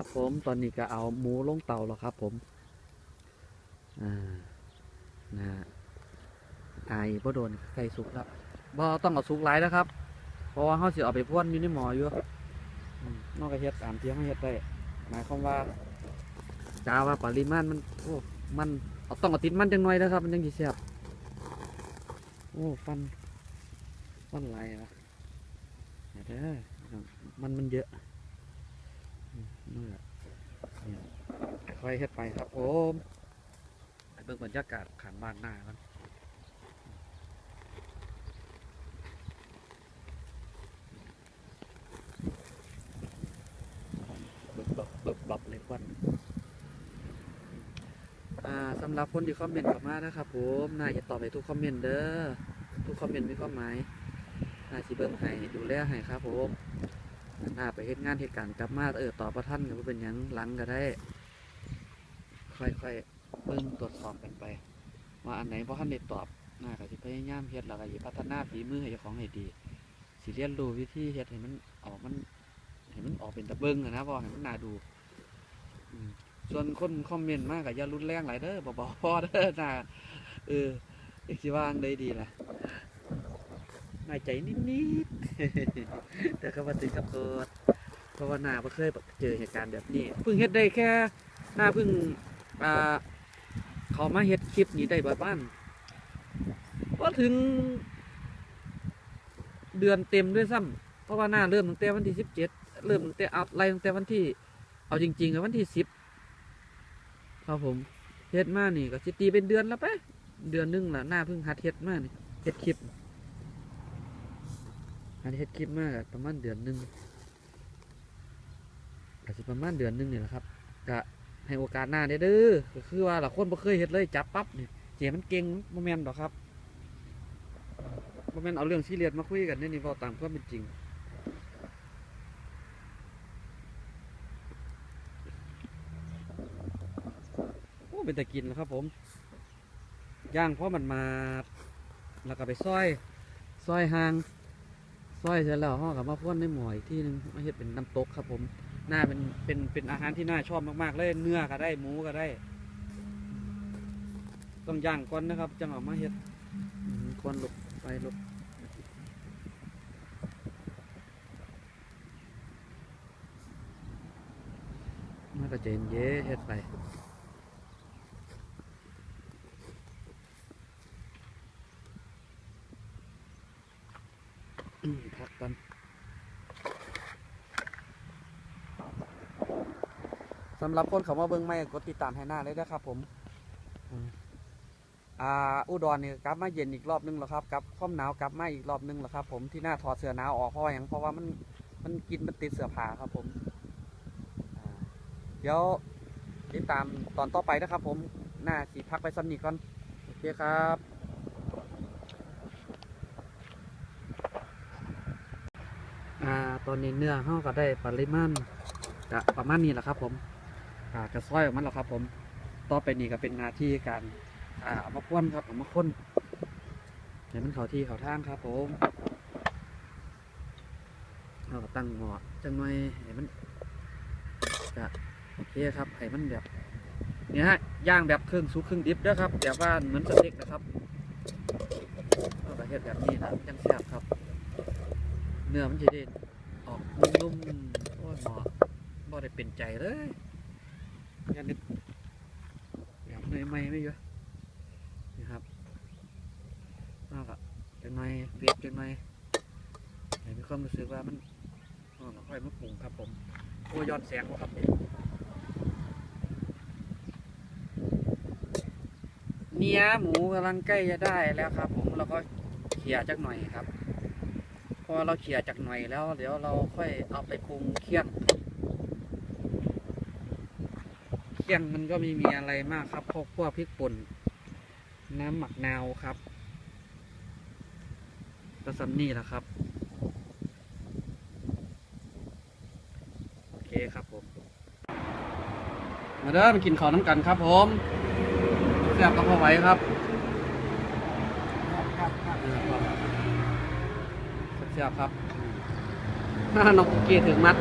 ครับผมตอนนี้ก็เอาหมูลงเตาแล้วครับผมอ่านะฮะอายบ่โดนไข่สุกแล้วบ่ต้องเอาสุกหลายนะครับ เพราะว่าเขาสิเอาไปพ่วนอยู่ในหมออยู่อืมนอกจากเฮ็ดตามที่เขาเฮ็ดได้หมายความว่าจ้าว่าปริมาณมันโอ้มันเอาต้องเอาติดมันจังหน่อยนะครับ มันยังสิแซ่บโอ้ฟันฟันไหลายอะเด้อมันมันเยอะ อืมนี่แหละเนี่ยค่อยเฮ็ดไปครับผมไปเบิ่งบรรยากาศขางบ้านหน้ากันบึบบับบึบบับเลยควันอ่าสำหรับคนที่คอมเมนต์กลับมานะครับผมน่าจะตอบให้ทุกคอมเมนต์เด้อทุกคอมเมนต์มีความหมายน่าสิเบิ่งให้ดูแลให้ครับผม น่าไปเฮ็ดงานเหตุการณ์กลับมาเออตอบประท่านก็เป็นยังหลังก็ได้ ค่อยๆเบิ่งตรวจสอบกันไป ว่าอันไหนบ่ทันได้ตอบน่าก็สิพยายามเฮ็ดแล้วก็สิพัฒนาฝีมือให้เจ้าของให้ดีสิเรียนรู้วิธีเฮ็ดให้มันออกมันให้มันออกเป็นตะเบิงอะนะเพอให้มันน่าดูส่วนคนคอมเมนต์มากกับอย่ารุนแรงหลายเด้อบอกบอกพอเด้อนะเอออีกสิว่างได้ดีล่ะ น่ายใจนิดๆ แต่ก็มาถึงกับตัวเพราะว่าหน้าไม่เคยเจอเหตุการณ์แบบนี้เพิ่งเฮ็ดได้แค่หน้าเพิ่งอ่าเขามาเฮ็ดคลิปนี้ได้ประมาณว่าถึง เดือนเต็มด้วยซ้ำเพราะว่าหน้าเริ่มตั้งแต่วันที่สิบเจ็ดเริ่มตั้งแต่เอาไล่ตั้งแต่วันที่ เอาจริงๆอะวันที่สิบครับผมเฮ็ดมานี่ก็สิตีเป็นเดือนแล้วไปเดือนหนึงละหน้าเพิ่งหัดเฮ็ดมานี่เฮ็ดคลิป หัดเฮ็ดคลิปมากประมาณเดือนหนึ่งก็สิประมาณเดือนหนึ่งนี่แหละครับก็ให้โอกาสหน้าเด้อเด้อก็คือว่าละคนบ่เคยเฮ็ดเลยจับปั๊บเนี่ยเจมันเก่งโมเมนต์ดอครับโมเมนต์เอาเรื่องซีเรียสมาคุยกันเนี่ยนี่เว้าตามความเป็นจริงโอ้เป็นตะกินแล้วครับผมย่างเพราะมันมาแล้วก็ไปซอยซอยหาง ซอยเสร็จแล้วห่อกับมาพ่นในหมออีกที่หนึงมาเฮ็ดเป็นน้ำตกครับผมน่าเป็นเป็นเป็นอาหารที่น่าชอบมากๆเลยเนื้อก็ได้หมูก็ได้ ต้องย่างก่อนนะครับ จังเอามาเฮ็ดอืมก่อนหลบไปหลบมาก็ใจเย็นๆเฮ็ดไป พักกันสำหรับคนเขามาเบิ้งไม่กดติดตามให้หน้าเลยนะครับผมอ่าอุดรนี่ยกลับมาเย็นอีกรอบนึงแล้วครับกลับความหนาวกลับมาอีกรอบนึงแล้วครับ ผมที่หน้าถอดเสื้อหนาวออกเพราะอย่างเพราะว่ามันมันกินมันติดเสื้อผ้าครับผมเดี๋ยวติดตามตอนต่อไปนะครับ ผมหน้าสีพักไปซ้ำนีก่อนโอเคครับ อ่า ตอนนี้เนื้อเขาก็ได้ปริมาณก็ประมาณนี้แหละครับ ผมอ่ากระซ้อยออกมาแล้วครับ ผม ต่อไปนี้ก็เป็นหน้าที่การอ่าเอามาพ่นครับเอามาข้นให้มันเขาที่เขาทางครับผมเราก็ตั้งหม้อจังหน่อยให้มันก็โอเคครับให้มันแบบเนี่ยฮะย่างแบบครึ่งสุกครึ่งดิบด้อครับแบบว่าเหมือนสเต็กนะครับเราก็เฮ็ดแบบนี้นะจังแซ่บครับ เนื้อมันจะได้ ออกนุ่มๆโอ้ยหมอบ่ได้เป็นใจเลยยันนิดแบบเนยไม่ไม่เยอะนี่ครับนอกอะจังหน่อยเวียบจังหน่อยให้มีความรู้สึกว่ามันอ๋อค่อยมาปรุงครับผมโอ้ยอนแสงครับเนื้อหมูกำลังใกล้จะได้แล้วครับ ผมเราก็เขี่ยจักหน่อยครับ พอเราเขี่ยจากหน่อยแล้ว เดี๋ยวเราค่อยเอาไปปรุงเคี่ยงเคี่ยงมันก็ไม่มีอะไรมากครับพวกพวกพริกป่นน้ำหมักนาวครับก็ซัมนี่แหละครับ โอเคครับผม มาเด้อมากินข้าวน้ำกันครับผมแซ่บก็พอไหวครับ ครับครับเออครับแซ่บๆครับน้องกุกกี้ถึงมัด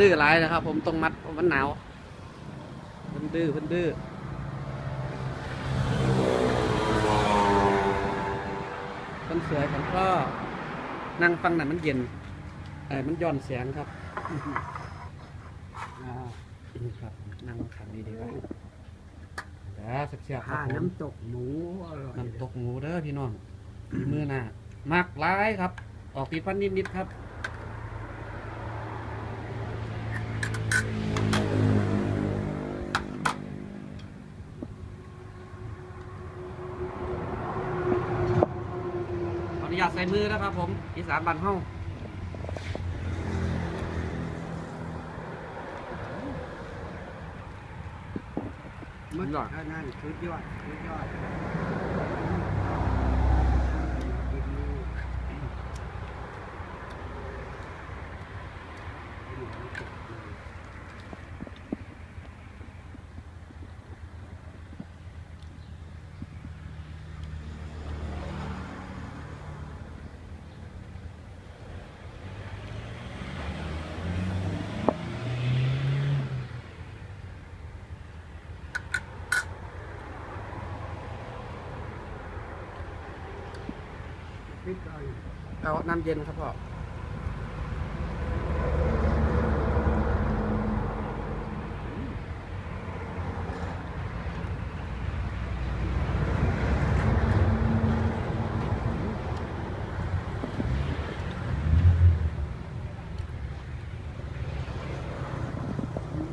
ดื้อหลายนะครับ ผมต้องมัดเพราะมันหนาวเพิ่นดื้อเพิ่นดื้อคนสวยผมก็นั่งฟังหนังมันเย็นเออมันย้อนเสียงครับอ่าครับนั่งขังนี้ดีกว่าเดี๋ยวเสียบๆคข้ารับผมน้ำตกหมูอร่อยน้ำตกหมูเด้อพี่น้องฝีมือหน้ามักร้ายครับ ออกปีฟันนิดๆครับขออนุญาตใส่มือนะครับผมอีสานบันเฮ้ามันเท่านั้นสุดยอดสุดยอดกินนี่กินน้ำตกหมู พริกก่อน เอาน้ำเย็นครับพ่อ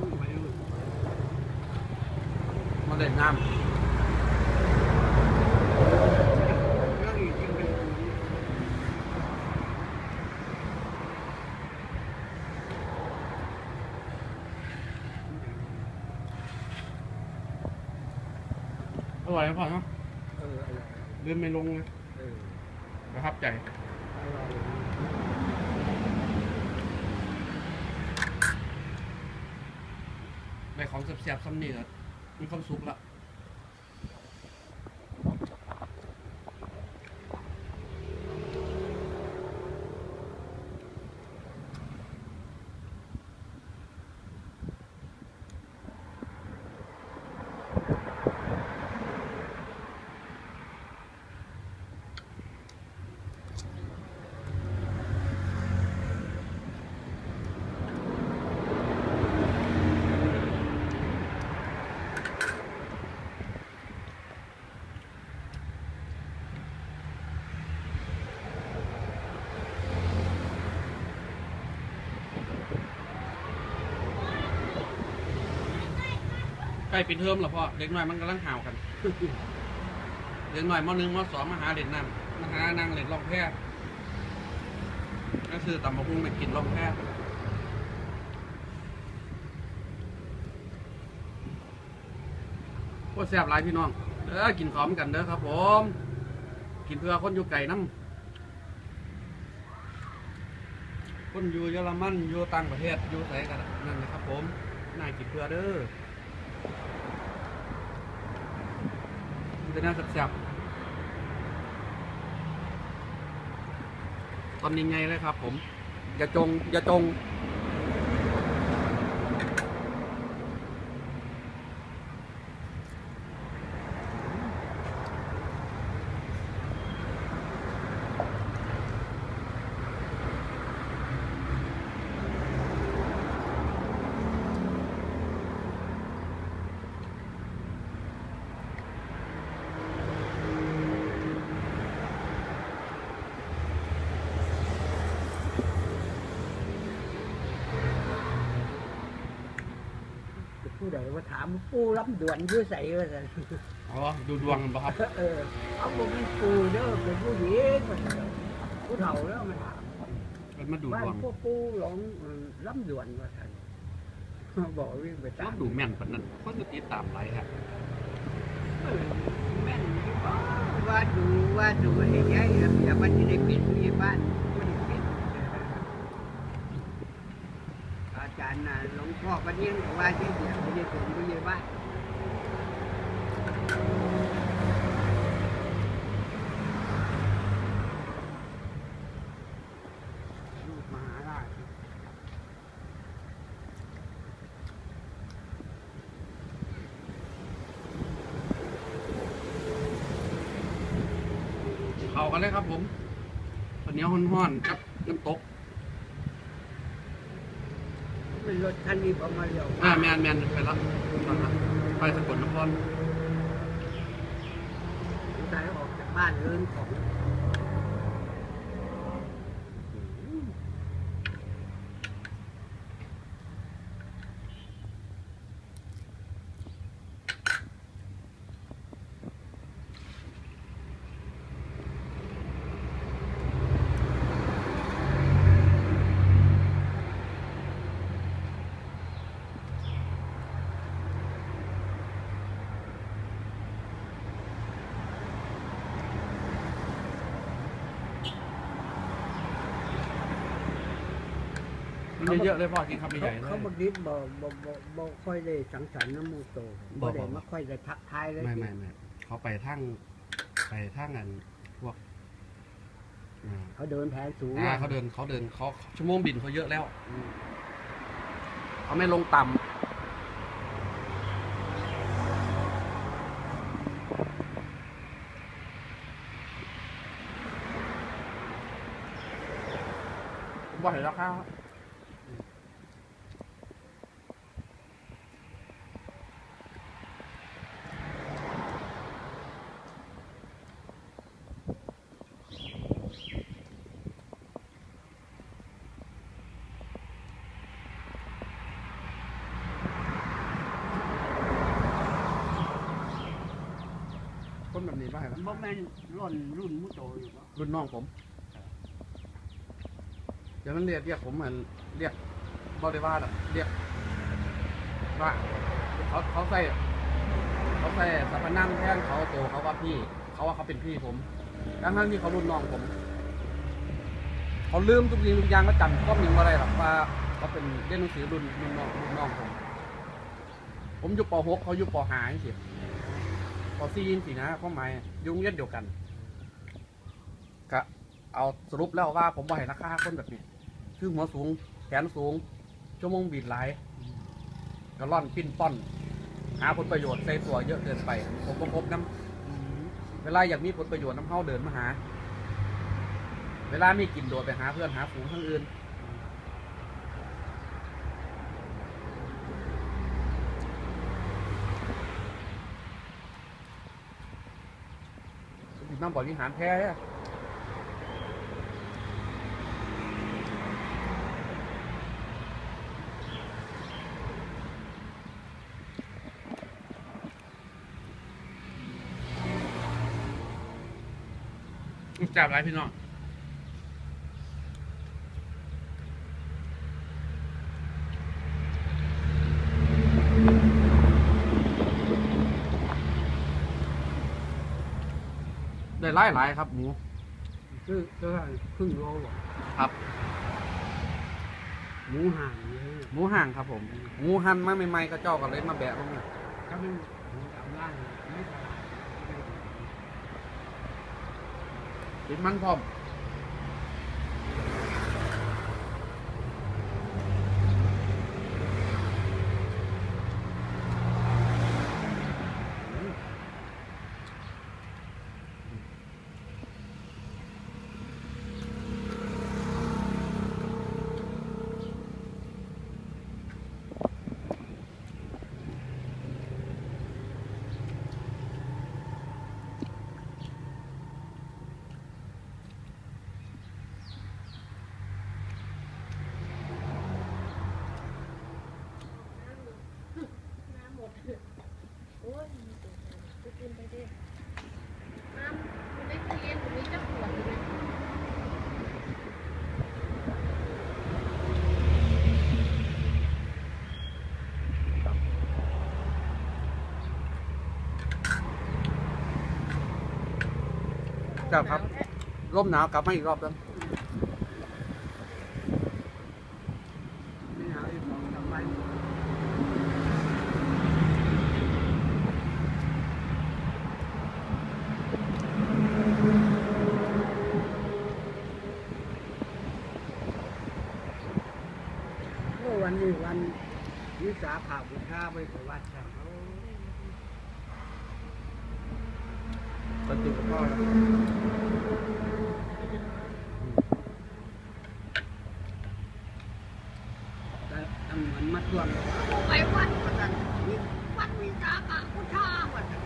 มไปดู มาเล่นน้ เรื่องอีกจริงเป็นำอ ร่อยครับพ่อเนาะเอออร่อยลืมไม่ลงเลยเออประทับใจอร่อยในของเสียบๆซ้ำนี่ก็มีความสุขละ ล้ปิดเทอมแล้วพ่อเด็กน้อยมันกำลังห่าวกันเด็กน้อยมหนึ่งมสองมาหาเล่นน้ำมาหานั่งเล่นล่องแพก็คือตำมะฮุ่งไปกินล่องแพโคตรแซ่บหลายพี่น้องเด้อกินขอมกันเด้อครับ ผม กินเพื่อคนอยู่ไก่น้ำคนอยู่เยอรมันอยู่ต่างประเทศอยู่ไสกันนั่นนะครับ ผมน่ากินเพื่อเด้อ จะน่าแซ่บๆตอนนี้ไงเลยครับผม อย่าจง อย่าจง ผู้ใดว่าถามปูรับด่วนอยื่ใส่ว่าสันอ๋อดูดวงกันปะครับเออเอาบอกเป็นปูเด้อเป็นผู้หญิงว่าซั่นผู้เฒ่าแล้วมันถามเป็นมาดูบ้าดนวงพวกปูหลงล้ำด่วนว่าท่านบอกวิ่งไปชอตาบมดูแม่นปานนั้นคนจะติดตามไรครับเออแม่นอยู่บ่ว่าดูว่าดูไอ้ยัยระเบียบมันจะได้เป็นผู้ใหญ่บ้านไม่ได้เป็น นน่ะหลวงพ่อกันนี่หนูว่าเจ๊เดียวไมเได้ผมไม่ได้ว่าเอากันเลยครับผมตอนนี้ห้อนๆครับ มาเร็วอ่าแมนแมนไปรับไปสกลนครสายออกจากบ้านเรื่องของ เยอะๆเลยพ่อกินคำเขาใหญ่ๆเลเขายบอกดิบบ่บ่บ่บ่ค่อยได้สังสรรค์น้ำมูโตบ่บ่ บ่ได้มาค่อยได้ทักทายเลยไม่ไม่ไม่เขาไปทั้งไปทั้งกันพวกอ่าเขาเดินแผนสูงอ่าเขาเดินเขาเดินเขาชั่วโมงบินเขาเยอะแล้วเขาไม่ลงต่ำผมว่าเห็นราคา คนแบบนี้ป่ะครับบ่แม่นรุ่นรุ่นมูโตอยู่บ่รุ่นน้องผมเดี๋ยวมันเรียกเรียกผมเหมือนเรียกบริวารอะเรียกว่าเขาเขาใส่เขาใส่สรรพนั่งแทนเขาโตเขาว่าพี่ เขาว่าเขาเป็นพี่ผมดังนั้นที่เขารุ่นน้องผมเขาลืมทุกสิ่งทุกอย่างก็จำข้อมิงอะไรหรอกว่าเขาเป็นเรียนหนังสือรุ่นรุ่นน้องรุ่นน้องผม ผมอยู่ป .6 เขาอยู่ป .5 สิป .4 สินะข้อหมายยุ่งเรียนเดียวกันก็เอาสรุปแล้วว่าผมบ่ให้ราคาคนแบบนี้ คือหัวสูงแขนสูง ชั่วโมงบีดหลายก็ล่อนปิ้นป้อน หาผลประโยชน์ใส่ตัวเยอะเกินไป ผมก็พบน้ำเวลาอยากมีผลประโยชน์น้ำเข้าเดินมาหา เวลามีกินโดดไปหาเพื่อนหาฝูงทั้งอื่น น้องบริหารแพ้เนี่ยจับไรพี่น้อง ได้หลายหลายๆครับหมูคือคือครึ่งโลบ่ครับ หมูห่างนี่หมูห่างครับผมหมูหั่นมาใหม่ๆก็เจ้าก็เลยมาแบะลงนี่ก็เป็นหมูดำล่างไม่ตลาดติดมันพร้อม จับครับ ร่มหนาวกลับมาอีกรอบแล้ว ไม่หาอีกสองสามวันโอ้วันนี้วัน วิสาขบูชาไปประวัติศาสตร์เป็นติดก็พ่อ ส่วนไปวัดวัดนั้นวัดวิสาขพุทธาวัดนั้น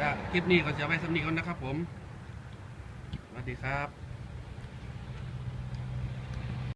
ก็ค ลิปนี้ก็จะไว้สำนีก่อนนะครับผม สวัสดีครับ